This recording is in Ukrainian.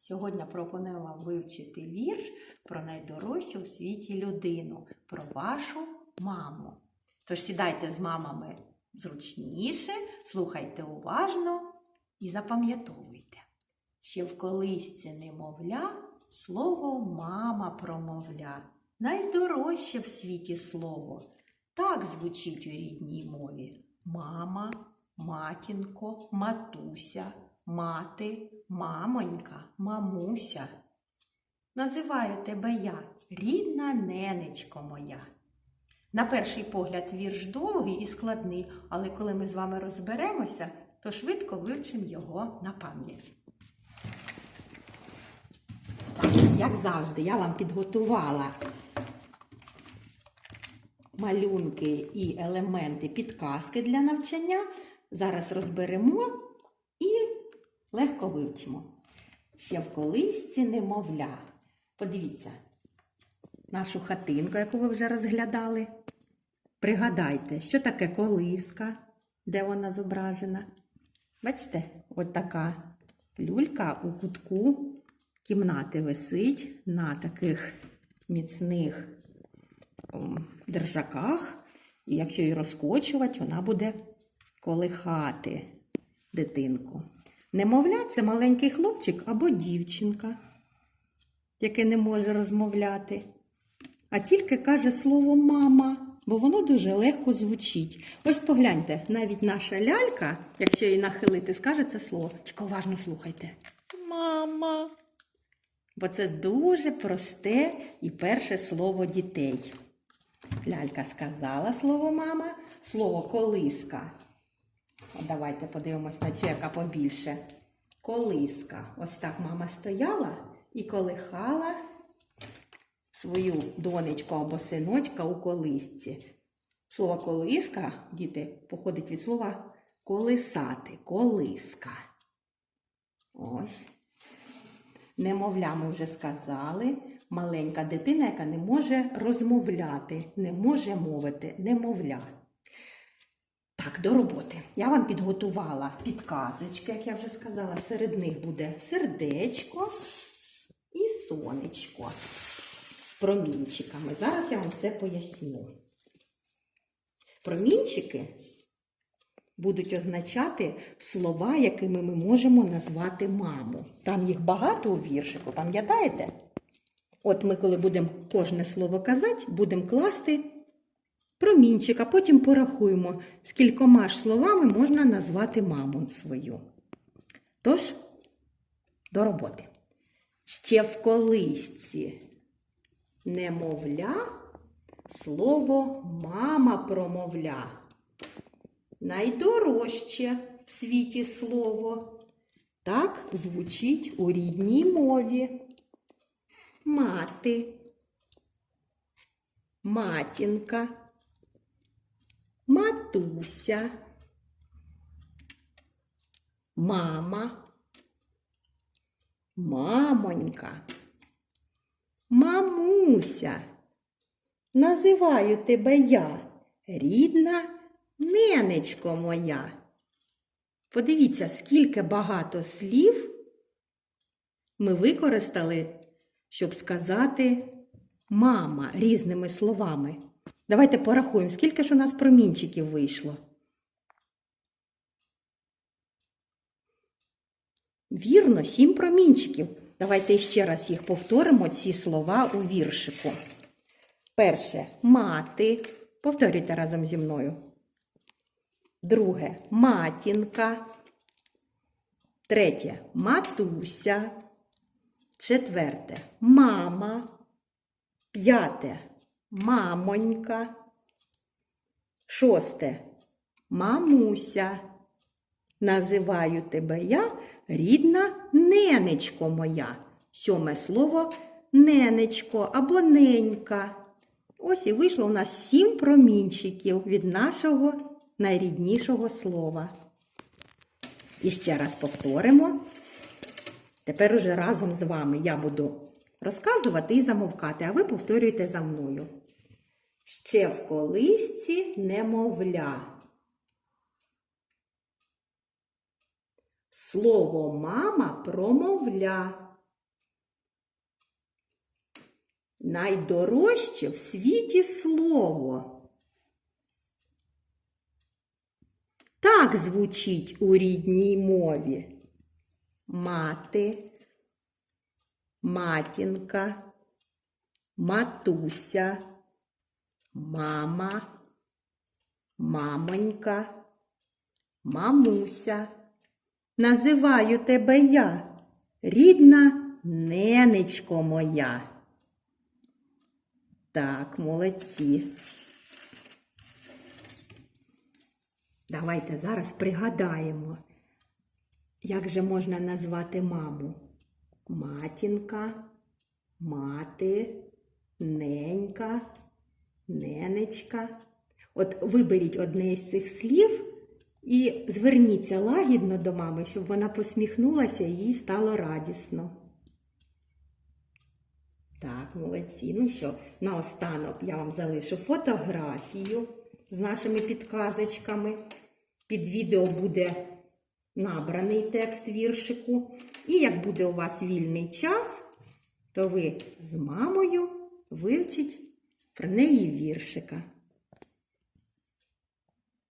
Сьогодні пропоную вам вивчити вірш про найдорожчу в світі людину, про вашу маму. Тож сідайте з мамами зручніше, слухайте уважно і запам'ятовуйте. Ще в колисці немовля слово мама промовля. Найдорожче в світі слово. Так звучить у рідній мові мама, матінко, матуся, мати, мамонька, мамуся. Називаю тебе я, рідна ненечко моя. На перший погляд вірш довгий і складний, але коли ми з вами розберемося, то швидко вивчимо його на пам'ять. Як завжди, я вам підготувала малюнки і елементи підказки для навчання. Зараз розберемо і легко вивчимо. Ще в колисці немовля. Подивіться, нашу хатинку, яку ви вже розглядали. Пригадайте, що таке колиска, де вона зображена. Бачите, от така люлька у кутку кімнати висить на таких міцних держаках. І якщо її розкочувати, вона буде колихати дитинку. Немовля це маленький хлопчик або дівчинка, яке не може розмовляти, а тільки каже слово мама, бо воно дуже легко звучить. Ось погляньте, навіть наша лялька, якщо її нахилити, скаже це слово. Тільки уважно слухайте. Мама. Бо це дуже просте і перше слово дітей. Лялька сказала слово мама, слово колиска. Давайте подивимось на яка побільше. Колиска. Ось так мама стояла і колихала свою донечку або синочка у колисці. Слово колиска, діти, походить від слова колисати, колиска. Ось. Немовля, ми вже сказали, маленька дитина, яка не може розмовляти, не може мовити, немовля. До роботи. Я вам підготувала підказочки, як я вже сказала. Серед них буде сердечко і сонечко з промінчиками. Зараз я вам все поясню. Промінчики будуть означати слова, якими ми можемо назвати маму. Там їх багато у віршику, пам'ятаєте? От ми, коли будемо кожне слово казати, будемо класти промінчик, а потім порахуємо, скількома ж словами можна назвати маму свою. Тож, до роботи. Ще в колисці немовля, слово мама промовля. Найдорожче в світі слово. Так звучить у рідній мові. Мати, матінка, матуся, мама, мамонька, мамуся. Називаю тебе я, рідна ненечко моя. Подивіться, скільки багато слів ми використали, щоб сказати мама різними словами. Давайте порахуємо, скільки ж у нас промінчиків вийшло. Вірно, сім промінчиків. Давайте ще раз їх повторимо, ці слова у віршику. Перше мати. Повторюйте разом зі мною. Друге матінка. Третє матуся. Четверте мама. П'яте мамонька. Шосте мамуся. Називаю тебе я рідна ненечко моя. Сьоме слово ненечко або ненька. Ось і вийшло у нас сім промінчиків від нашого найріднішого слова. І ще раз повторимо. Тепер уже разом з вами я буду розказувати і замовкати, а ви повторюєте за мною. Ще в колисці немовля. Слово мама промовля. Найдорожче в світі слово. Так звучить у рідній мові. Мати, матінка, матуся, мама, мамонька, мамуся. Називаю тебе я, рідна ненечко моя. Так, молодці. Давайте зараз пригадаємо, як же можна назвати маму? Матінка, мати, ненька, ненечка. От виберіть одне із цих слів і зверніться лагідно до мами, щоб вона посміхнулася і їй стало радісно. Так, молодці. Ну що, наостанок я вам залишу фотографію з нашими підказочками. Під відео буде набраний текст віршику. І як буде у вас вільний час, то ви з мамою вивчіть про неї віршика.